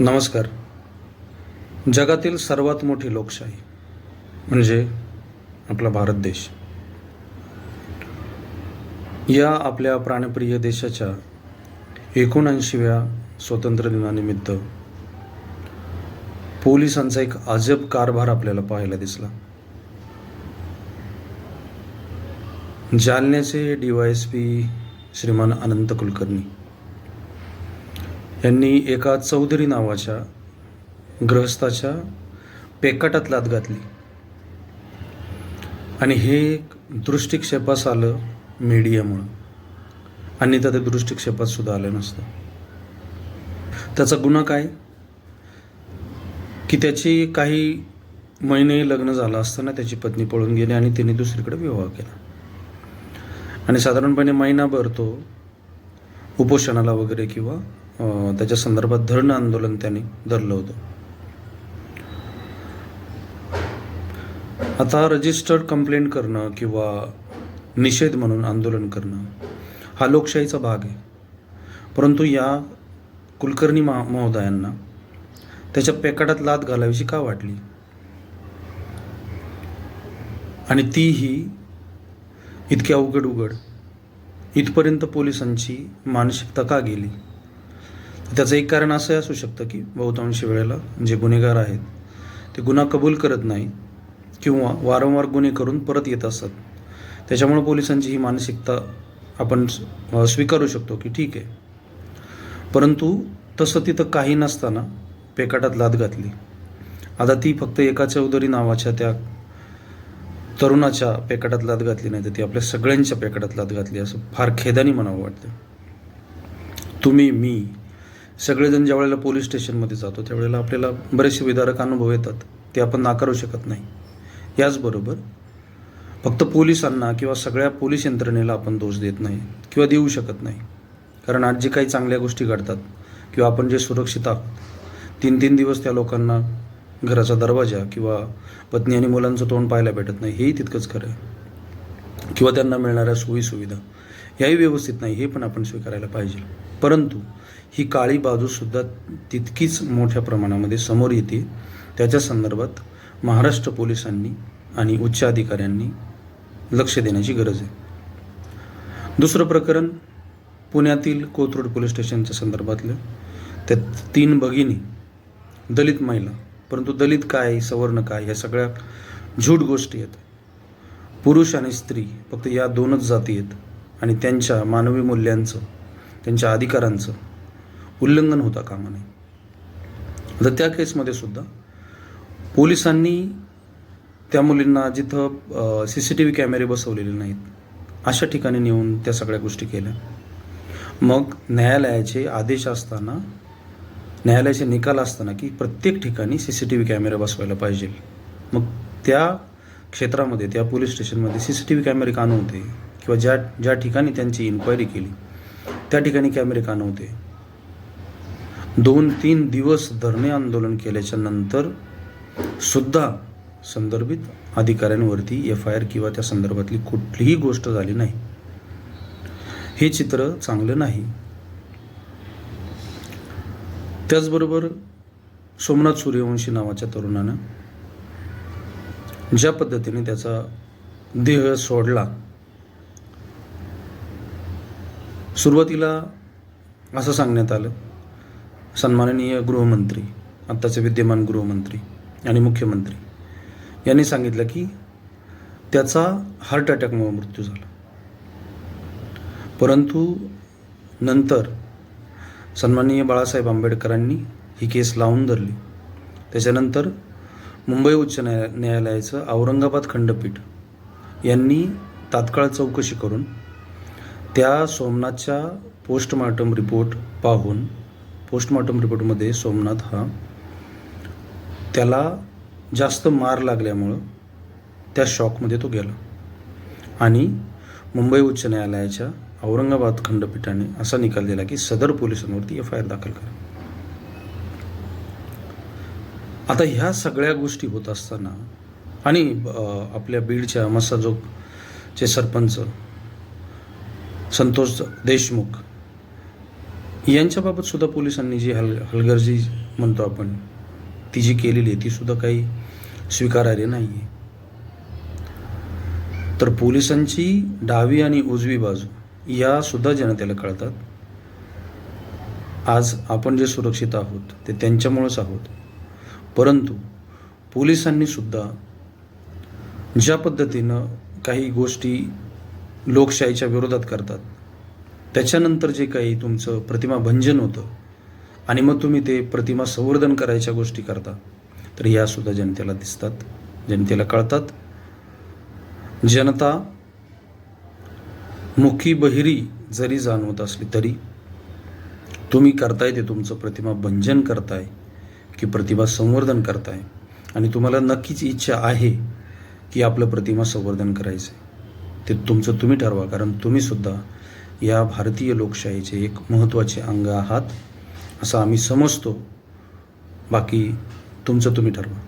नमस्कार. जगातील सर्वात मोठी लोकशाही म्हणजे आपला भारत देश. या आपल्या प्राणप्रिय देशाच्या एकोणऐंशीव्या स्वातंत्र्य दिनानिमित्त पोलिसांचा एक अजब कारभार आपल्याला पाहायला दिसला. जालन्याचे डी वाय एस पी श्रीमान अनंत कुलकर्णी यांनी एका चौधरी नावाच्या गृहस्थाच्या पेकाटात लात घातली. आणि हे एक दृष्टिक्षेपास आलं मीडियामुळं. आणि त्या दृष्टिक्षेपात सुद्धा आलं नसतं. त्याचा गुन्हा काय? की त्याची काही महिने लग्न झालं असताना त्याची पत्नी पळून गेली आणि तिने दुसरीकडे विवाह केला. आणि साधारणपणे महिनाभर तो उपोषणाला वगैरे किंवा त्याच्या संदर्भात धरणं आंदोलन त्याने धरलं होतं. आता रजिस्टर्ड कंप्लेंट करणं किंवा निषेध म्हणून आंदोलन करणं हा लोकशाहीचा भाग आहे. परंतु या कुलकर्णी महा महोदयांना त्याच्या पेकाटात लात घालावीशी का वाटली? आणि तीही इतकी अवघड उघड इथपर्यंत पोलिसांची मानसिकता का गेली? त्याचं एक कारण असं असू शकतं की बहुतांश वेळेला जे गुन्हेगार आहेत ते गुन्हा कबूल करत नाही किंवा वारंवार गुन्हे करून परत येत असतात. त्याच्यामुळे पोलिसांची ही मानसिकता आपण स्वीकारू शकतो की ठीक आहे. परंतु तसं तिथं काही नसताना पेकाटात लाद घातली. आता ती फक्त एका चौधरी नावाच्या त्या तरुणाच्या पेकाटात लाद घातली नाही तर ती आपल्या सगळ्यांच्या पेकाटात लाद घातली असं फार खेदानी म्हणावं वाटतं. तुम्ही मी सगळेजण ज्या वेळेला पोलीस स्टेशनमध्ये जातो त्यावेळेला आपल्याला बरेचसे विदारक अनुभव येतात. ते आपण नाकारू शकत नाही. याचबरोबर फक्त पोलिसांना किंवा सगळ्या पोलीस यंत्रणेला आपण दोष देत नाही किंवा देऊ शकत नाही. कारण आज जे काही चांगल्या गोष्टी घडतात किंवा आपण जे सुरक्षित आहोत तीन तीन दिवस त्या लोकांना घराचा दरवाजा किंवा पत्नी आणि मुलांचं तोंड पाहायला भेटत नाही हेही तितकंच खरं आहे. किंवा त्यांना मिळणाऱ्या सोयीसुविधा याही व्यवस्थित नाही हे पण आपण स्वीकारायला पाहिजे. परंतु ही काळी बाजूसुद्धा तितकीच मोठ्या प्रमाणामध्ये समोर येते. त्याच्या संदर्भात महाराष्ट्र पोलिसांनी आणि उच्च अधिकाऱ्यांनी लक्ष देण्याची गरज आहे. दुसरं प्रकरण पुण्यातील कोथरूड पोलीस स्टेशनच्या संदर्भातलं. त्या तीन भगिनी दलित महिला परंतु दलित काय सवर्ण काय या सगळ्या झूट गोष्टी आहेत. पुरुष आणि स्त्री फक्त या दोनच जाती आहेत आणि त्यांच्या मानवी मूल्यांचं त्यांच्या अधिकारांचं उल्लंघन होता कामा नये आता त्या केसमध्ये सुद्धा पोलिसांनी त्या मुलींना जिथं सी सी टी व्ही कॅमेरे बसवलेले नाहीत अशा ठिकाणी नेऊन त्या सगळ्या गोष्टी केल्या. मग न्यायालयाचे आदेश असताना न्यायालयाचे निकाल असताना की प्रत्येक ठिकाणी C C T V camera बसवायला पाहिजे. मग त्या क्षेत्रामध्ये त्या पोलीस स्टेशनमध्ये सी सी टी व्ही कॅमेरे का नव्हते? किंवा ज्या ज्या ठिकाणी त्यांची इन्क्वायरी केली त्या ठिकाणी कॅमेरे का नव्हते? दोन तीन दिवस धरणे आंदोलन केल्याच्यानंतर सुद्धा संदर्भित अधिकाऱ्यांवरती एफ आय आर किंवा त्या संदर्भातली कुठलीही गोष्ट झाली नाही. हे चित्र चांगलं नाही. त्याचबरोबर सोमनाथ सूर्यवंशी नावाच्या तरुणानं ज्या पद्धतीने त्याचा देह सोडला सुरुवातीला असं सांगण्यात आलं सन्माननीय गृहमंत्री आत्ताचे विद्यमान गृहमंत्री आणि मुख्यमंत्री यांनी सांगितलं की त्याचा हार्ट अटॅकमुळे मृत्यू झाला. परंतु नंतर सन्माननीय बाळासाहेब आंबेडकरांनी ही केस लावून धरली. त्याच्यानंतर मुंबई उच्च न्याया न्यायालयाचं औरंगाबाद खंडपीठ यांनी तात्काळ चौकशी करून त्या सोमनाथच्या पोस्टमॉर्टम रिपोर्ट पाहून पोस्टमॉर्टम रिपोर्टमध्ये सोमनाथ हा त्याला जास्त मार लागल्यामुळं त्या शॉकमध्ये तो गेला. आणि मुंबई उच्च न्यायालयाच्या औरंगाबाद खंडपीठाने असा निकाल दिला की सदर पोलिसांवरती एफ आय आर दाखल करा. आता ह्या सगळ्या गोष्टी होत असताना आणि आपल्या बीडच्या मसाजोगचे सरपंच संतोष देशमुख यांच्याबाबत सुद्धा पोलिसांनी जी हल हलगर्जी म्हणतो आपण ती जी केलेली आहे ती सुद्धा काही स्वीकारार्ह नाही आहे तर पोलिसांची डावी आणि उजवी बाजू या सुद्धा जनतेला कळतात. आज आपण जे सुरक्षित आहोत ते त्यांच्यामुळेच आहोत. परंतु पोलिसांनी सुद्धा ज्या पद्धतीनं काही गोष्टी लोकशाहीच्या विरोधात करतात त्याच्यानंतर जे काही तुमचं प्रतिमा भंजन होतं आणि मग तुम्ही ते प्रतिमा संवर्धन करायच्या गोष्टी करता तर या सुद्धा जनतेला दिसतात जनतेला कळतात. जनता मुखी बहिरी जरी जाणवत असली तरी तुम्ही करताय ते तुमचं प्रतिमा भंजन करताय की प्रतिमा संवर्धन करताय. आणि तुम्हाला नक्कीच इच्छा आहे की आपलं प्रतिमा संवर्धन करायचं आहे ते तुमचं तुम्ही ठरवा कारण तुम्हीसुद्धा या भारतीय लोकशाहीचे एक महत्त्वाचे अंग आहात असं आम्ही समजतो. बाकी तुमचं तुम्ही ठरवा.